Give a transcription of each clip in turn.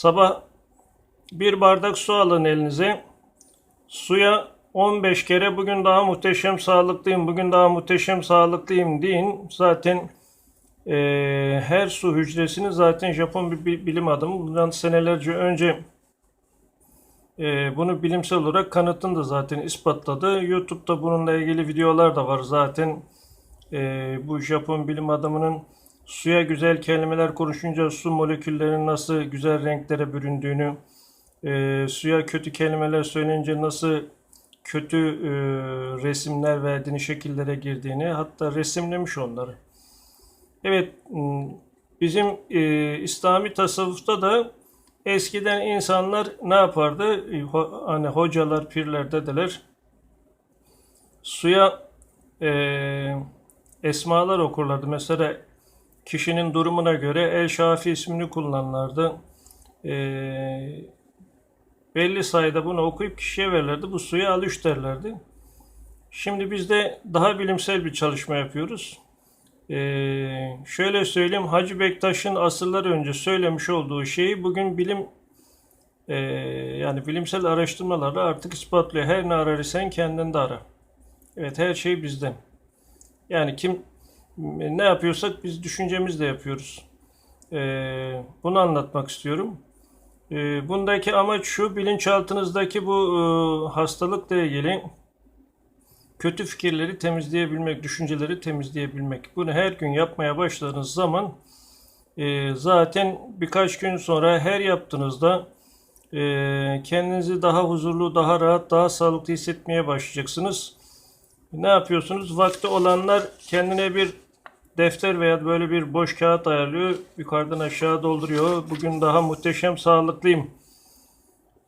Sabah bir bardak su alın elinize. Suya 15 kere bugün daha muhteşem sağlıklıyım, bugün daha muhteşem sağlıklıyım deyin. Zaten eee, her su hücresini zaten Japon bir bi- bilim adamı bundan senelerce önce eee, bunu bilimsel olarak kanıtını da zaten ispatladı. YouTube'da bununla ilgili videolar da var zaten. Eee, bu Japon bilim adamının suya güzel kelimeler konuşunca su moleküllerinin nasıl güzel renklere büründüğünü, eee, suya kötü kelimeler söyleyince nasıl kötü eee, resimler verdiğini, şekillere girdiğini, hatta resimlemiş onları. Evet, bizim eee, İslami tasavvufta da eskiden insanlar ne yapardı? E, ho- Hani hocalar, pirler, dedeler suya eee, esmalar okurlardı. Mesela kişinin durumuna göre El Şafi ismini kullanırlardı. Eee, belli sayıda bunu okuyup kişiye verirlerdi. Bu suya al iç derlerdi. Şimdi biz de daha bilimsel bir çalışma yapıyoruz. Ee, şöyle söyleyeyim, Hacı Bektaş'ın asırlar önce söylemiş olduğu şeyi bugün bilim e, yani bilimsel araştırmalarla artık ispatlıyor. Her ne ararsan kendinde ara. Evet her şey bizden. Yani kim ne yapıyorsak biz düşüncemizle yapıyoruz. Ee, bunu anlatmak istiyorum. Ee, bundaki amaç şu, bilinçaltınızdaki bu e, hastalıkla ilgili kötü fikirleri temizleyebilmek, düşünceleri temizleyebilmek. Bunu her gün yapmaya başladığınız zaman e, zaten birkaç gün sonra her yaptığınızda e, kendinizi daha huzurlu, daha rahat, daha sağlıklı hissetmeye başlayacaksınız. Ne yapıyorsunuz? Vakti olanlar kendine bir defter veya böyle bir boş kağıt ayarlıyor. Yukarıdan aşağı dolduruyor. Bugün daha muhteşem sağlıklıyım.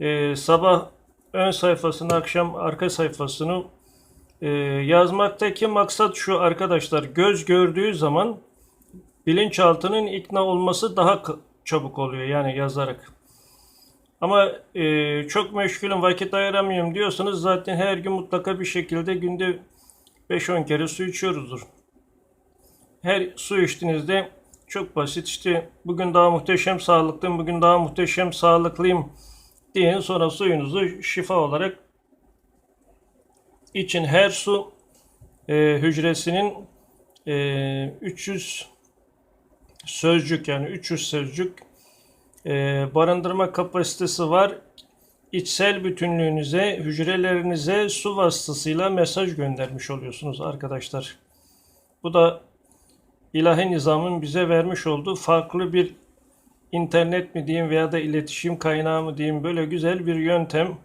Ee, sabah ön sayfasını, akşam arka sayfasını ee, yazmaktaki maksat şu arkadaşlar. Göz gördüğü zaman bilinçaltının ikna olması daha çabuk oluyor yani yazarak. Ama e, çok meşgulüm vakit ayıramıyorum diyorsanız zaten her gün mutlaka bir şekilde günde 5-10 kere su içiyoruzdur. Her su içtiğinizde çok basit işte bugün daha muhteşem sağlıklıyım, bugün daha muhteşem sağlıklıyım deyin sonra suyunuzu şifa olarak için her su e, hücresinin e, 300 sözcük yani 300 sözcük e, barındırma kapasitesi var. İçsel bütünlüğünüze, hücrelerinize su vasıtasıyla mesaj göndermiş oluyorsunuz arkadaşlar. Bu da ilahi nizamın bize vermiş olduğu farklı bir internet mi diyeyim veya da iletişim kaynağı mı diyeyim böyle güzel bir yöntem.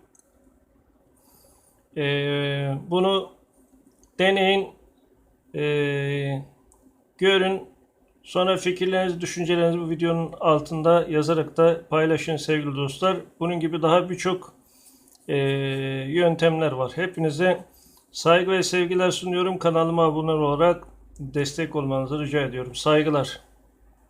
Ee, bunu deneyin, ee, görün. Sonra fikirlerinizi, düşüncelerinizi bu videonun altında yazarak da paylaşın sevgili dostlar. Bunun gibi daha birçok ee, yöntemler var. Hepinize saygı ve sevgiler sunuyorum. Kanalıma abone olarak destek olmanızı rica ediyorum. Saygılar.